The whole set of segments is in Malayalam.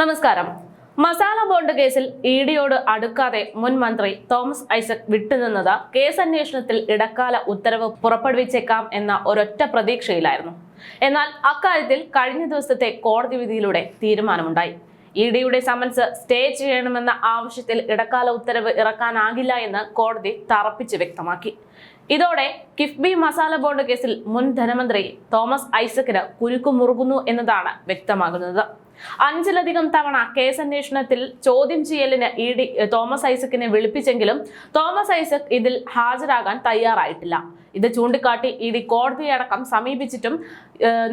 നമസ്കാരം. മസാല ബോണ്ട് കേസിൽ ഇ ഡിയോട് അടുക്കാതെ മുൻ മന്ത്രി തോമസ് ഐസക് വിട്ടുനിന്നത് കേസ് അന്വേഷണത്തിൽ ഇടക്കാല ഉത്തരവ് പുറപ്പെടുവിച്ചേക്കാം എന്ന ഒരൊറ്റ പ്രതീക്ഷയിലായിരുന്നു. എന്നാൽ അക്കാര്യത്തിൽ കഴിഞ്ഞ ദിവസത്തെ കോടതി വിധിയിലൂടെ തീരുമാനമുണ്ടായി. ഇ ഡിയുടെ സമൻസ് സ്റ്റേ ചെയ്യണമെന്ന ആവശ്യത്തിൽ ഇടക്കാല ഉത്തരവ് ഇറക്കാനാകില്ല എന്ന് കോടതി തറപ്പിച്ച് വ്യക്തമാക്കി. ഇതോടെ കിഫ്ബി മസാല ബോർഡ് കേസിൽ മുൻ ധനമന്ത്രി തോമസ് ഐസക്കിന് കുരുക്കു മുറുകുന്നു എന്നതാണ് വ്യക്തമാകുന്നത്. അഞ്ചിലധികം തവണ കേസ് അന്വേഷണത്തിൽ ചോദ്യം ചെയ്യലിന് ഇ ഡി തോമസ് ഐസക്കിനെ വിളിപ്പിച്ചെങ്കിലും തോമസ് ഐസക് ഇതിൽ ഹാജരാകാൻ തയ്യാറായിട്ടില്ല. ഇത് ചൂണ്ടിക്കാട്ടി ഇ ഡി കോടതിയടക്കം സമീപിച്ചിട്ടും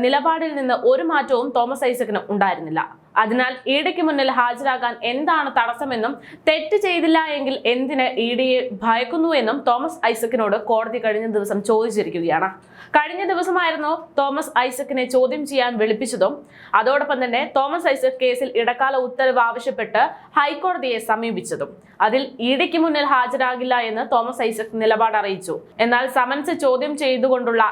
നിലപാടിൽ നിന്ന് ഒരു മാറ്റവും തോമസ് ഐസക്കിന് ഉണ്ടായിരുന്നില്ല. അതിനാൽ ഇ ഡിക്ക് മുന്നിൽ ഹാജരാകാൻ എന്താണ് തടസ്സമെന്നും തെറ്റ് ചെയ്തില്ല എങ്കിൽ എന്തിന് ഇ ഡിയെ ഭയക്കുന്നുവെന്നും തോമസ് ഐസക്കിനോട് കോടതി കഴിഞ്ഞ ദിവസം ചോദിച്ചിരിക്കുകയാണ്. കഴിഞ്ഞ ദിവസമായിരുന്നു തോമസ് ഐസക്കിനെ ചോദ്യം ചെയ്യാൻ വിളിപ്പിച്ചതും. അതോടൊപ്പം തന്നെ തോമസ് ഐസക് കേസിൽ ഇടക്കാല ഉത്തരവ് ആവശ്യപ്പെട്ട് ഹൈക്കോടതിയെ സമീപിച്ചതും. അതിൽ ഇ ഡിക്ക് മുന്നിൽ ഹാജരാകില്ല എന്ന് തോമസ് ഐസക് നിലപാട് അറിയിച്ചു. എന്നാൽ സമൻസ് ചോദ്യം ചെയ്തുകൊണ്ടുള്ള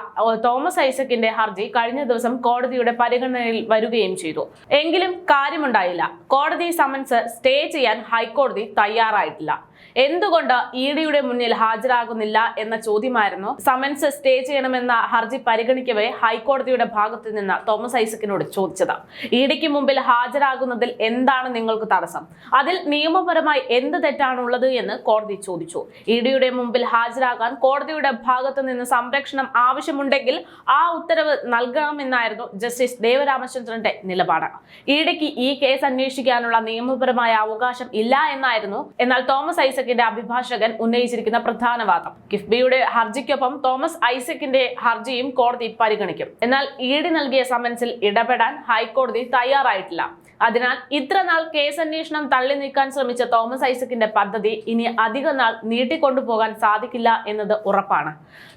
തോമസ് ഐസക്കിന്റെ ഹർജി കഴിഞ്ഞ ദിവസം കോടതിയുടെ പരിഗണനയിൽ വരികയും ചെയ്തു. എങ്കിലും കാര്യമുണ്ടായില്ല. കോടതി സമൻസ് സ്റ്റേ ചെയ്യാൻ ഹൈക്കോടതി തയ്യാറായിട്ടില്ല. എന്തുകൊണ്ട് ഇ ഡിയുടെ മുന്നിൽ ഹാജരാകുന്നില്ല എന്ന ചോദ്യമായിരുന്നു. സമൻസ് സ്റ്റേ ചെയ്യണമെന്ന ഹർജി പരിഗണിക്കവേ ഹൈക്കോടതിയുടെ ഭാഗത്ത് നിന്ന് തോമസ് ഐസക്കിനോട് ചോദിച്ചത്. ഇ ഡിക്ക് മുമ്പിൽ ഹാജരാകുന്നതിൽ എന്താണ് നിങ്ങൾക്ക് തടസ്സം? അതിൽ നിയമപരമായി എന്ത് തെറ്റാണുള്ളത് എന്ന് കോടതി ചോദിച്ചു. ഇ ഡിയുടെ മുമ്പിൽ ഹാജരാകാൻ കോടതിയുടെ ഭാഗത്ത് നിന്ന് സംരക്ഷണം ആവശ്യമുണ്ടെങ്കിൽ ആ ഉത്തരവ് നൽകണമെന്നായിരുന്നു ജസ്റ്റിസ് ദേവരാമചന്ദ്രന്റെ നിലപാട്. ഇ ഡിക്ക് ഈ കേസ് അന്വേഷിക്കാനുള്ള നിയമപരമായ അവകാശം ഇല്ല എന്നായിരുന്നു. എന്നാൽ തോമസ് ഐസക്കിന്റെ അഭിഭാഷകൻ ഉന്നയിച്ചിരിക്കുന്ന പ്രധാന വാദം. കിഫ്ബിയുടെ ഹർജിക്കൊപ്പം തോമസ് ഐസക്കിന്റെ ഹർജിയും കോടതി പരിഗണിക്കും. എന്നാൽ ഇ ഡി നൽകിയ സമൻസിൽ ഇടപെടാൻ ഹൈക്കോടതി തയ്യാറായിട്ടില്ല. അതിനാൽ ഇത്ര നാൾ കേസ് അന്വേഷണം തള്ളി നീക്കാൻ ശ്രമിച്ച തോമസ് ഐസക്കിന്റെ പദ്ധതി ഇനി അധിക നാൾ നീട്ടിക്കൊണ്ടുപോകാൻ സാധിക്കില്ല എന്നത് ഉറപ്പാണ്.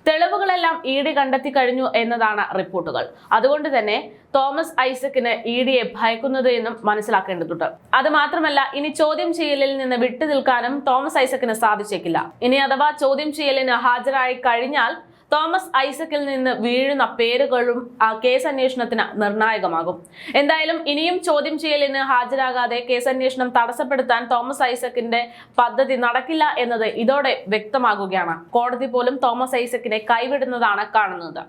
തെളിവുകളെല്ലാം ഇ ഡി കണ്ടെത്തി കഴിഞ്ഞു എന്നതാണ് റിപ്പോർട്ടുകൾ. അതുകൊണ്ട് തന്നെ തോമസ് ഐസക്കിന് ഇ ഡിയെ ഭയക്കുന്നത് എന്നും മനസ്സിലാക്കേണ്ടതുണ്ട്. അത് മാത്രമല്ല ഇനി ചോദ്യം ചെയ്യലിൽ നിന്ന് വിട്ടു നിൽക്കാനും തോമസ് ഐസക്കിന് സാധിച്ചേക്കില്ല. ഇനി അഥവാ ചോദ്യം ചെയ്യലിന് ഹാജരായി കഴിഞ്ഞാൽ തോമസ് ഐസക്കിൽ നിന്ന് വീഴുന്ന പേരുകളും കേസ് അന്വേഷണത്തിന് നിർണായകമാകും. എന്തായാലും ഇനിയും ചോദ്യം ചെയ്യലിന് ഹാജരാകാതെ കേസ് അന്വേഷണം തടസ്സപ്പെടുത്താൻ തോമസ് ഐസക്കിന്റെ പദ്ധതി നടക്കില്ല എന്നത് ഇതോടെ വ്യക്തമാകുകയാണ്. കോടതി പോലും തോമസ് ഐസക്കിനെ കൈവിടുന്നതാണ് കാണുന്നത്.